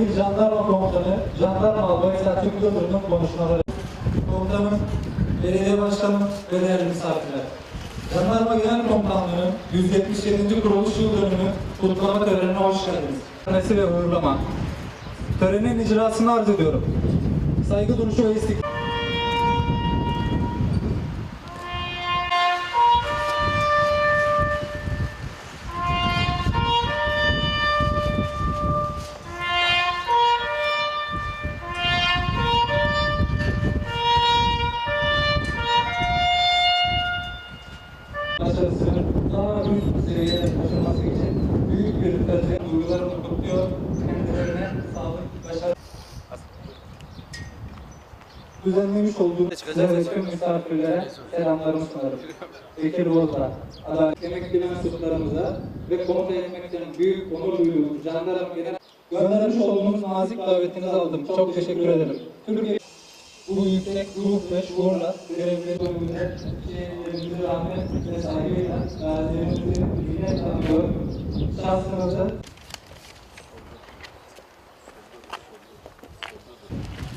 İl Jandarma Komutanı Jandarma Albay Selçuk Yıldırım'ın konuşmaları. Komutanım, Belediye Başkanım ve değerli misafirler. Jandarma Genel Komutanlığı'nın 177. kuruluş yıl dönümü kutlama törenine hoş geldiniz. Töresi ve uğurlama. Törenin icrasını arz ediyorum. Saygı duruşu ve istiklal. Düzenlemiş olduğumuz ve tüm misafirlere selamlarımı sunarım. Bekir Bozda, adalet emekli mensuplarımıza ve komuta etmekten büyük onur duyduğum jandarma genel göndermiş olduğunuz nazik davetinizi aldım. Çok teşekkür ederim. Türkiye bu yüksek ruh ve şuurla görevleri bölümünde şehirlerimizi rahmet ve saygıyla gazilerimizi minnet anıyor. Şahsınızı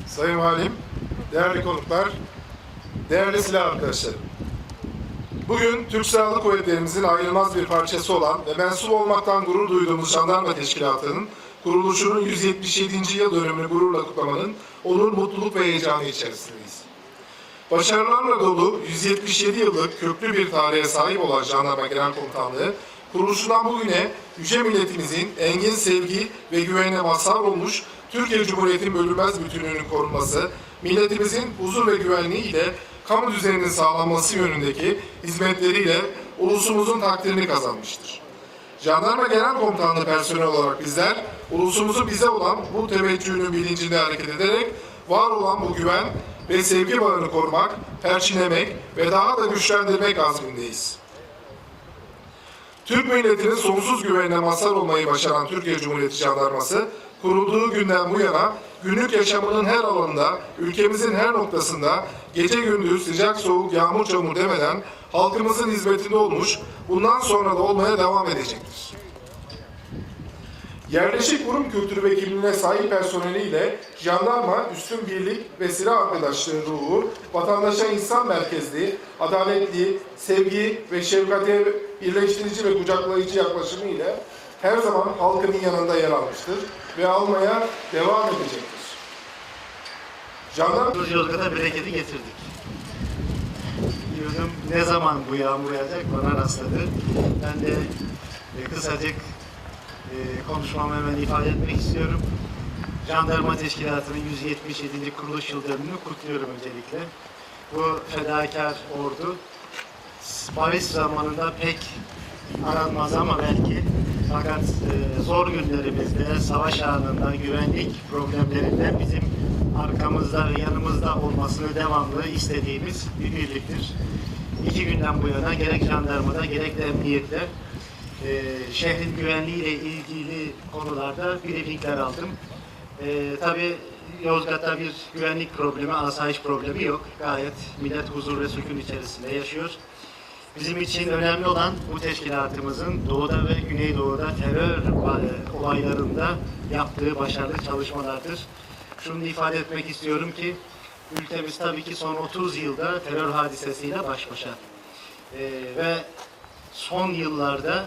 Sayın Valim, değerli konuklar, değerli silah arkadaşlarım. Bugün Türk Silahlı Kuvvetlerimizin ayrılmaz bir parçası olan ve mensup olmaktan gurur duyduğumuz Jandarma Teşkilatı'nın kuruluşunun 177. yıl dönümünü gururla kutlamanın onur, mutluluk ve heyecanı içerisindeyiz. Başarılarla dolu 177 yıllık köklü bir tarihe sahip olan Jandarma Genel Komutanlığı, kuruluşundan bugüne yüce milletimizin engin sevgi ve güvenine mazhar olmuş Türkiye Cumhuriyeti'nin bölünmez bütünlüğünün korunması, milletimizin huzur ve güvenliği ile kamu düzeninin sağlanması yönündeki hizmetleriyle ulusumuzun takdirini kazanmıştır. Jandarma Genel Komutanlığı personeli olarak bizler, ulusumuzun bize olan bu teveccühünün bilincinde hareket ederek var olan bu güven ve sevgi bağını korumak, perçinlemek ve daha da güçlendirmek azmindeyiz. Türk milletinin sonsuz güvenine mazhar olmayı başaran Türkiye Cumhuriyeti Jandarması, kurulduğu günden bu yana günlük yaşamının her alanında, ülkemizin her noktasında gece gündüz sıcak soğuk yağmur çamur demeden halkımızın hizmetinde olmuş, bundan sonra da olmaya devam edecektir. Yerleşik kurum kültürü ve kimliğine sahip personeliyle jandarma, üstün birlik ve silah arkadaşlığı ruhu, vatandaşa insan merkezli, adaletli, sevgi ve şefkate birleştirici ve kucaklayıcı yaklaşımı ile her zaman halkının yanında yer almıştır ve almaya devam edecektir. Jandarma Yozgat'a bereketi getirdik. Diyordum ne zaman bu yağmur yağacak bana rastladı. Ben de e, kısacık e, konuşmamı hemen ifade etmek istiyorum. Jandarma Teşkilatı'nın 177. kuruluş yıl dönümünü kutluyorum öncelikle. Bu fedakar ordu barış zamanında pek aranmaz ama belki fakat e, zor günlerimizde, savaş anında, güvenlik problemlerinde bizim arkamızda ve yanımızda olmasını devamlı istediğimiz bir birliktir. İki günden bu yana gerek jandarmada gerek de emniyette e, şehrin güvenliğiyle ilgili konularda briefingler aldım. E, tabii Yozgat'ta bir güvenlik problemi, asayiş problemi yok. Gayet millet huzur ve sükun içerisinde yaşıyor. Bizim için önemli olan bu teşkilatımızın doğuda ve güneydoğuda terör e, olaylarında yaptığı başarılı çalışmalardır. Şunu ifade etmek istiyorum ki ülkemiz tabii ki son 30 yılda terör hadisesiyle baş başa. Ee, ve son yıllarda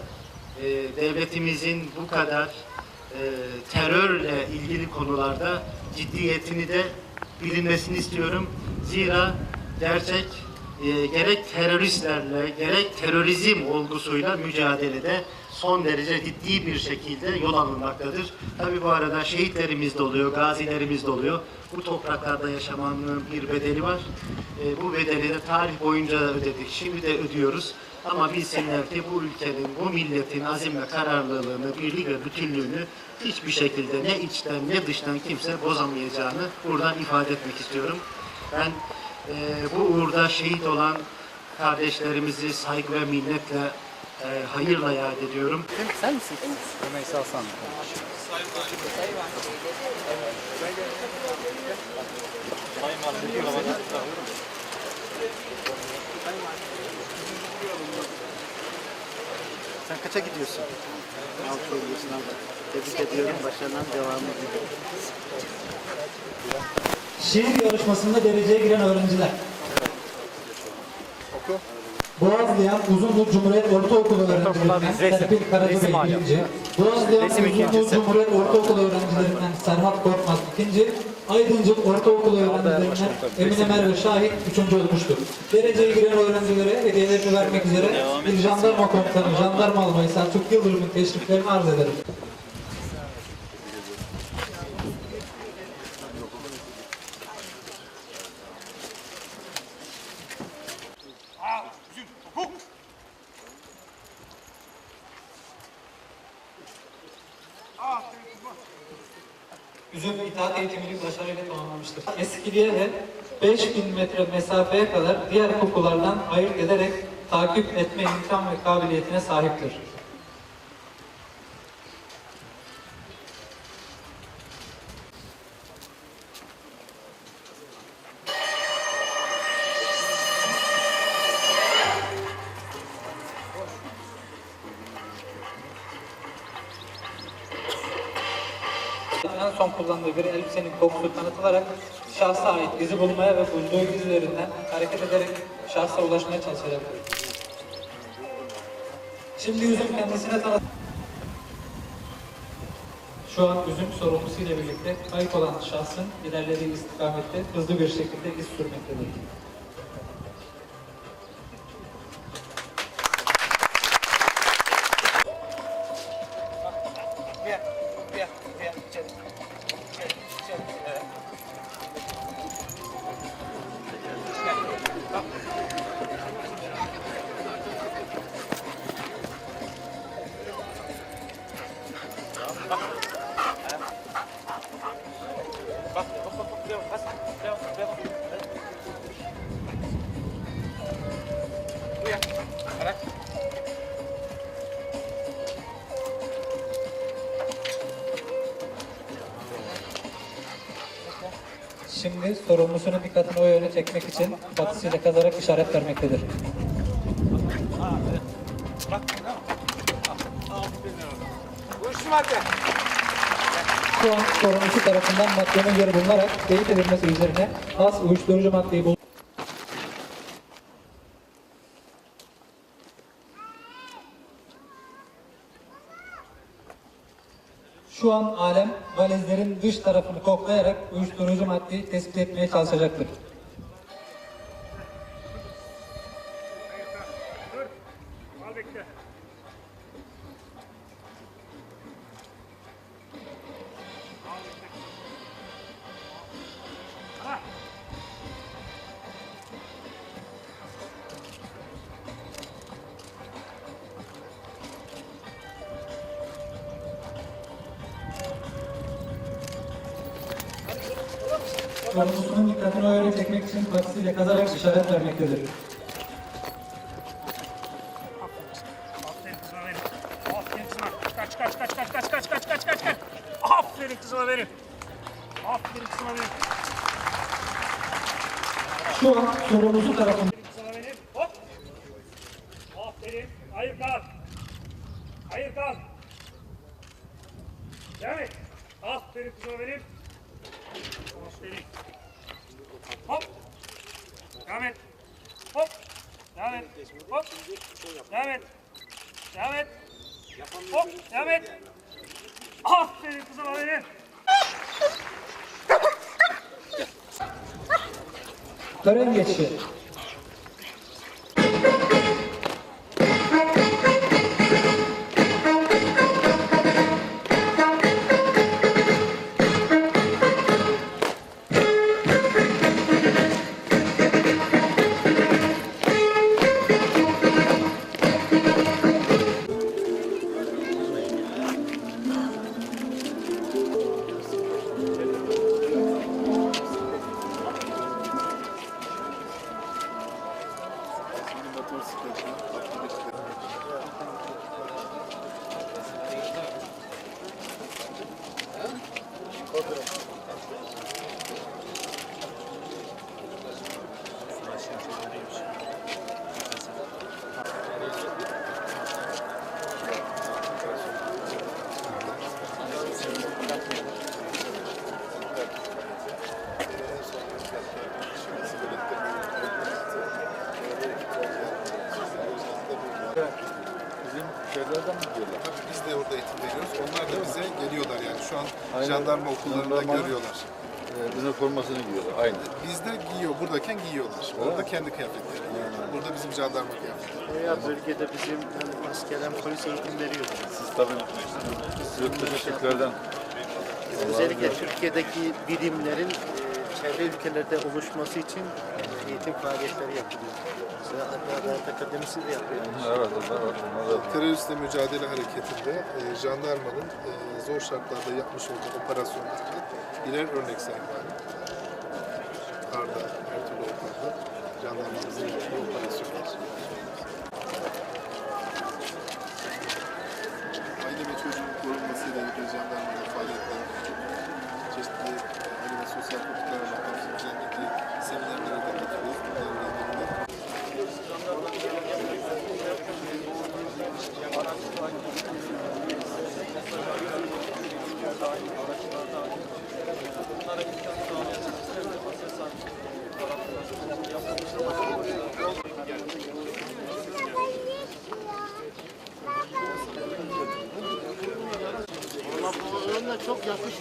e, devletimizin bu kadar e, terörle ilgili konularda ciddiyetini de bilinmesini istiyorum. Zira gerçek e, gerek teröristlerle gerek terörizm olgusuyla mücadelede son derece ciddi bir şekilde yol alınmaktadır. Tabi bu arada şehitlerimiz de oluyor, gazilerimiz de oluyor. Bu topraklarda yaşamanın bir bedeli var. E, bu bedeli de tarih boyunca da ödedik. Şimdi de ödüyoruz. Ama bilsinler ki bu ülkenin, bu milletin azim ve kararlılığını, birlik ve bütünlüğünü hiçbir şekilde ne içten ne dıştan kimse bozamayacağını buradan ifade etmek istiyorum. Ben e, bu uğurda şehit olan kardeşlerimizi saygı ve minnetle e, hayırla yad ediyorum. Sen misin? Rümeysa Hasan. Sen kaça gidiyorsun? Altı abi. Tebrik ediyorum. Başarılan devamı. Şiir yarışmasında dereceye giren öğrenciler. Boğazlayan Uzunlu Cumhuriyet Ortaokulu öğrencilerinden resim, Serpil Karacabey birinci. Boğazlayan Uzunlu. Cumhuriyet Ortaokulu öğrencilerinden Serhat Korkmaz ikinci. Aydıncık Ortaokulu öğrencilerinden Emine Merve Şahit üçüncü olmuştur. Dereceye giren öğrencilere hediyelerini vermek üzere bir jandarma komutanı, jandarma almayı Selçuk Yıldırım'ın teşriflerini arz ederim. Üzüm itaat eğitimini başarıyla tamamlamıştır. Eskiliğe de 5000 metre mesafeye kadar diğer kokulardan ayırt ederek takip etme imkan ve kabiliyetine sahiptir. Kullandığı bir elbisenin kokusu tanıtılarak şahsa ait izi bulmaya ve bulduğu izlerinden hareket ederek şahsa ulaşmaya çalışacaktır. Şimdi üzüm kendisine tanıt. Şu an üzüm sorumlusu ile birlikte kayıp olan şahsın ilerlediği istikamette hızlı bir şekilde iz sürmektedir. Şimdi sorumlusunun dikkatini o yöne çekmek için batısıyla kazarak işaret vermektedir. Şu an sorumlusu tarafından maddenin yeri bulunarak teyit edilmesi üzerine az uyuşturucu maddeyi bul Şu an alem valizlerin dış tarafını koklayarak uyuşturucu maddeyi tespit etmeye çalışacaktır. Sorumlusunun dikkatini o yöne çekmek için patisiyle kazarak işaret vermektedir. Kaç kaç kaç kaç kaç kaç kaç kaç kaç kaç. Aferin kızıma benim. Aferin kızıma benim. Şu an sorumlusu tarafından. Hop. Aferin. Hayır kal. Hayır kal. Devam et. Aferin kızıma benim. Geçmedi. Hop. Şimdi şey yapalım. Devam et. Devam et. Hop. Devam et. Aferin kızım aferin. Tören geçti. Geçişi. onlar da bize geliyorlar yani şu an jandarma okullarında Jandarmanın- görüyorlar. Üniformasını giyiyorlar. Aynı. Bizde giyiyor, buradayken giyiyorlar. Orada kendi kıyafetleri. Burada bizim jandarma kıyafetleri. Veya bölgede bizim hem asker hem polis eğitim veriyor. Siz tabii yurt dışı Türklerden Özellikle Türkiye'deki birimlerin e, çevre ülkelerde oluşması için eğitim faaliyetleri yapılıyor. Mesela Adalet Akademisi de yapıyor. evet, da Teröristle mücadele hareketinde e, jandarmanın e, zor şartlarda yapmış olduğu operasyonlarda birer örnek. Karda, her türlü ortamda jandarmamızın yaptığı operasyonlar.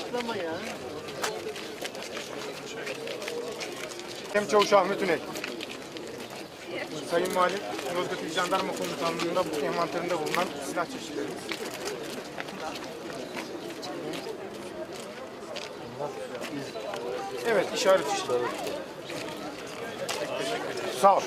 Çok yakışıklı ama ya. Hem Çavuş Ahmet Üney. Sayın Valim, Yozgat İl Jandarma Komutanlığı'nda bu envanterinde bulunan silah çeşitlerimiz. Evet, işaret çeşitleri. Sağ ol.